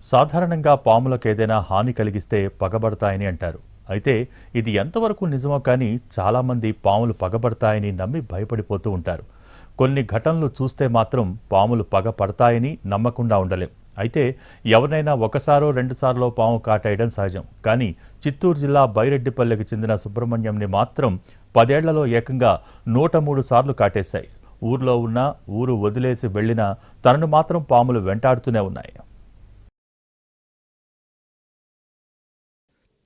సాధారణంగా పాములకు ఏదైనా హాని కలిగిస్తే పగబడతాయని అంటారు. అయితే ఇది ఎంతవరకు నిజమో కానీ చాలామంది పాములు పగబడతాయని నమ్మి భయపడిపోతూ ఉంటారు. కొన్ని ఘటనలు చూస్తే మాత్రం పాములు పగపడతాయని నమ్మకుండా ఉండలేం. అయితే ఎవరినైనా ఒకసారో రెండుసార్లు పాము కాటేయడం సహజం. కానీ చిత్తూరు జిల్లా బైరెడ్డిపల్లెకి చెందిన సుబ్రహ్మణ్యంని మాత్రం పదేళ్ళలో ఏకంగా నూట మూడు సార్లు కాటేశాయి. ఊర్లో ఉన్న ఊరు వదిలేసి వెళ్ళినా తనను మాత్రం పాములు వెంటాడుతూనే ఉన్నాయి.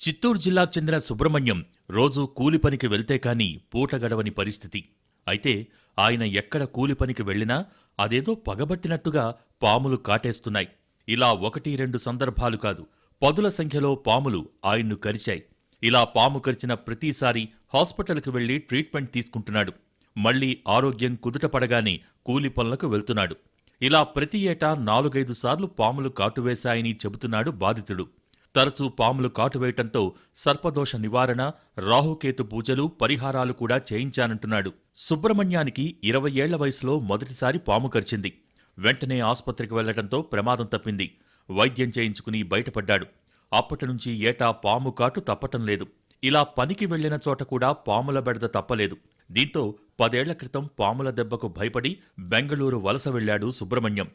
చిత్తూరు జిల్లాకు చెందిన సుబ్రహ్మణ్యం రోజూ కూలి పనికి వెళ్తే కాని పూట గడవని పరిస్థితి. అయితే ఆయన ఎక్కడ కూలి పనికి వెళ్ళినా అదేదో పగబట్టినట్టుగా పాములు కాటేస్తున్నాయి. ఇలా ఒకటి రెండు సందర్భాలు కాదు. పదుల సంఖ్యలో పాములు ఆయన్ను కరిచాయి. ఇలా పాము కరిచిన ప్రతిసారి హాస్పిటల్కి వెళ్ళి ట్రీట్మెంట్ తీసుకుంటున్నాడు. మళ్ళీ ఆరోగ్యం కుదుటపడగానే కూలి పనులకు వెళ్తున్నాడు. ఇలా ప్రతి ఏటా నాలుగైదు సార్లు పాములు కాటువేశాయని చెబుతున్నాడు బాధితుడు. తరచూ పాములు కాటువేయటంతో సర్పదోష నివారణ రాహుకేతు పూజలు పరిహారాలు కూడా చేయించానంటున్నాడు. సుబ్రహ్మణ్యానికి ఇరవై ఏళ్ళ వయసులో మొదటిసారి పాము కరిచింది. వెంటనే ఆసుపత్రికి వెళ్ళడంతో ప్రమాదం తప్పింది. వైద్యం చేయించుకుని బయటపడ్డాడు. అప్పటి నుంచి ఏటా పాము కాటు తప్పటం లేదు. ఇలా పనికి వెళ్ళిన చోట కూడా పాముల బెడద తప్పలేదు. దీంతో పదేళ్ళ క్రితం పాముల దెబ్బకు భయపడి బెంగళూరు వలస వెళ్ళాడు సుబ్రహ్మణ్యం.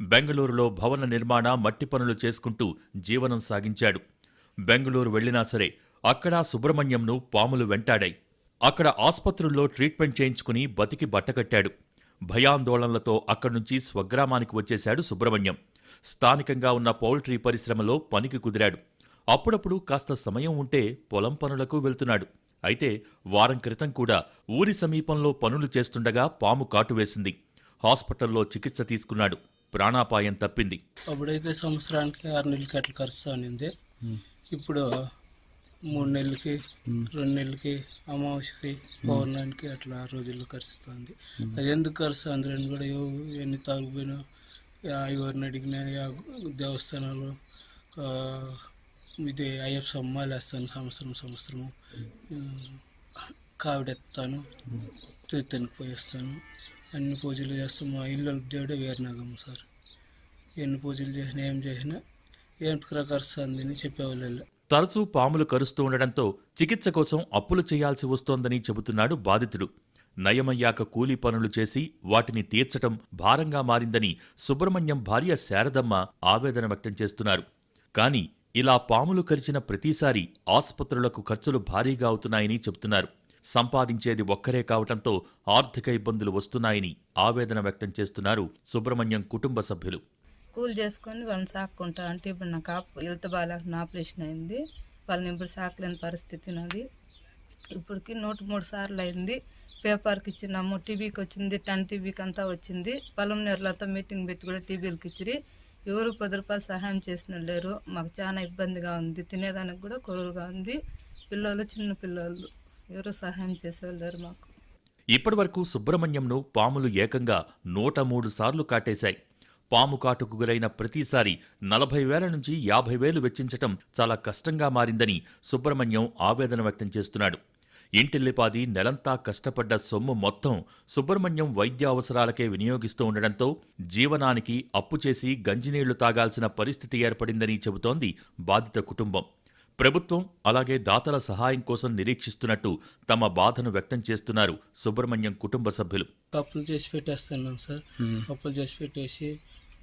బెంగళూరులో భవన నిర్మాణ మట్టి పనులు చేసుకుంటూ జీవనం సాగించాడు. బెంగళూరు వెళ్ళినా సరే అక్కడ సుబ్రహ్మణ్యంను పాములు వెంటాడాయి. అక్కడ ఆస్పత్రుల్లో ట్రీట్మెంట్ చేయించుకుని బతికి బట్టకట్టాడు భయాందోళనలతో అక్కడి నుంచి స్వగ్రామానికి వచ్చేశాడు సుబ్రహ్మణ్యం. స్థానికంగా ఉన్న పౌల్ట్రీ పరిశ్రమలో పనికి కుదిరాడు. అప్పుడప్పుడు కాస్త సమయం ఉంటే పొలం పనులకు వెళ్తున్నాడు. అయితే వారం క్రితం కూడా ఊరి సమీపంలో పనులు చేస్తుండగా పాము కాటు వేసింది. హాస్పిటల్లో చికిత్స తీసుకున్నాడు. ప్రాణాపాయం తప్పింది. అప్పుడైతే సంవత్సరానికి ఆరు నెలలకి అట్లా ఖర్చు అనింది. ఇప్పుడు మూడు నెలలకి రెండు నెలలకి అమావాస్యకి పౌర్ణానికి అట్లా రోజుల్లో ఖర్చుతుంది. అది ఎందుకు ఖర్చు అందులో కూడా ఎన్ని తాగిపోయినా ఎవరిని అడిగినా యా దేవస్థానాలు ఇది అయ్యప్ప సమ్మాలు వేస్తాను సంవత్సరం సంవత్సరము కావిడెత్తాను తీర్థానికి పోయేస్తాను. అన్ని పూజలు చేస్తాం. మా ఇల్లు దేవుడే వీరనాగమ్మ సార్. ఎన్ని పూజలు చేసినా ఏం చేసినా ఏం ప్రకర్షందని చెప్పేవాళ్ళు తరచూ పాములు కరుస్తూ ఉండడంతో చికిత్స కోసం అప్పులు చేయాల్సి వస్తోందని చెబుతున్నాడు బాధితుడు. నయమయ్యాక కూలీ పనులు చేసి వాటిని తీర్చటం భారంగా మారిందని సుబ్రహ్మణ్యం భార్య శారదమ్మ ఆవేదన వ్యక్తం చేస్తున్నారు. కానీ ఇలా పాములు కరిచిన ప్రతిసారి ఆసుపత్రులకు ఖర్చులు భారీగా అవుతున్నాయని చెబుతున్నారు. సంపాదించేది ఒక్కరే కావటంతో ఆర్థిక ఇబ్బందులు వస్తున్నాయని ఆవేదన వ్యక్తం చేస్తున్నారు సుబ్రహ్మణ్యం కుటుంబ సభ్యులు. కూల్ చేసుకొని వాళ్ళని సాక్కుంటా అంటే ఇప్పుడు నాకు ఆప్ హెల్త్ బాగాలేకుండా ఆపరేషన్ అయింది. వాళ్ళని ఇప్పుడు సాకలేని పరిస్థితి నాది ఇప్పటికి నూట మూడు సార్లు అయింది. పేపర్కి ఇచ్చినాము టీవీకి వచ్చింది టెన్ టీవీకి అంతా వచ్చింది. పొలం మీటింగ్ పెట్టి కూడా టీవీలకి ఇచ్చిరి. ఎవరు పది రూపాయలు సహాయం చేసిన లేరు. మాకు చాలా ఇబ్బందిగా ఉంది. తినేదానికి కూడా కొరువుగా ఉంది. పిల్లలు చిన్న పిల్లలు. ఎవరు సహాయం చేసేవాళ్ళు లేరు మాకు. ఇప్పటివరకు సుబ్రహ్మణ్యంను పాములు ఏకంగా నూట మూడు సార్లు కాటేశాయి. పాము కాటుకు గురైన ప్రతిసారి నలభై వేల నుంచి యాభై వేలు వెచ్చించటం చాలా కష్టంగా మారిందని సుబ్రహ్మణ్యం ఆవేదన వ్యక్తం చేస్తున్నాడు. ఇంటిల్లిపాది నెలంతా కష్టపడ్డ సొమ్ము మొత్తం సుబ్రహ్మణ్యం వైద్య అవసరాలకే వినియోగిస్తూ ఉండడంతో జీవనానికి అప్పు చేసి గంజినీళ్ళు తాగాల్సిన పరిస్థితి ఏర్పడిందని చెబుతోంది బాధిత కుటుంబం. ప్రభుత్వం అలాగే దాతల సహాయం కోసం నిరీక్షిస్తున్నట్టు తమ బాధను వ్యక్తం చేస్తున్నారు సుబ్రహ్మణ్యం కుటుంబ సభ్యులు. అప్పులు చేసి పెట్టేస్తున్నాను సార్. అప్పులు చేసి పెట్టేసి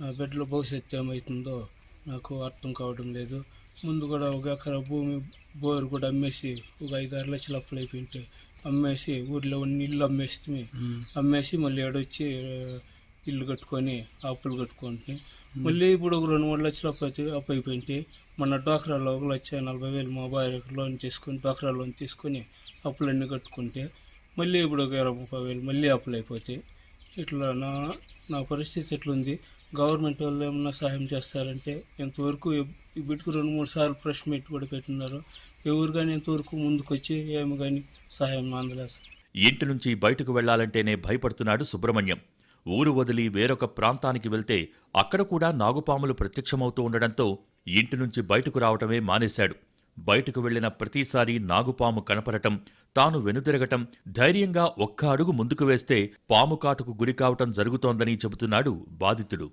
నా బిడ్డలో భవిష్యత్తు ఏమవుతుందో నాకు అర్థం కావడం లేదు. ముందు కూడా ఒక ఎకరా భూమి బోరు కూడా అమ్మేసి ఒక ఐదు ఆరు లక్షలు అప్పులు అయిపోయింటే అమ్మేసి ఊర్లో ఉన్న ఇల్లు అమ్మేస్తే అమ్మేసి మళ్ళీ ఏడొచ్చి ఇల్లు కట్టుకొని అప్పులు కట్టుకుంటే మళ్ళీ ఇప్పుడు ఒక రెండు మూడు లక్షలు అప్పు అయితే అప్పు అయిపోయింటే మొన్న డ్వాక్రాలో ఒక లక్ష నలభై వేలు మా భార్యకు లోన్ తీసుకొని డ్వాక్రా లోన్ తీసుకొని అప్పులన్నీ కట్టుకుంటే మళ్ళీ ఇప్పుడు ఒక ఇరవై ముప్పై వేలు మళ్ళీ అప్పులు అయిపోతాయి ఇట్లా నా నా పరిస్థితి ఎట్లుంది? గవర్నమెంట్ వాళ్ళు ఏమన్నా సహాయం చేస్తారంటే ఎంతవరకు బిడ్డకు రెండు మూడు సార్లు ప్రెస్ మీట్ కూడా పెట్టినారు ఎవరు కానీ ఎంతవరకు ముందుకు వచ్చి ఏమి కానీ సహాయం అందలేదు. ఇంటి నుంచి బయటకు వెళ్ళాలంటేనే భయపడుతున్నాడు సుబ్రహ్మణ్యం. ఊరు వదిలి వేరొక ప్రాంతానికి వెళ్తే అక్కడ కూడా నాగుపాములు ప్రత్యక్షమవుతూ ఉండడంతో ఇంటి నుంచి బయటకు రావటమే మానేశాడు. బయటకు వెళ్ళిన ప్రతిసారి నాగుపాము కనపడటం తాను వెనుదిరగటం ధైర్యంగా ఒక్క అడుగు ముందుకు వేస్తే పాము కాటుకు గురికావటం జరుగుతోందని చెబుతున్నాడు బాధితుడు.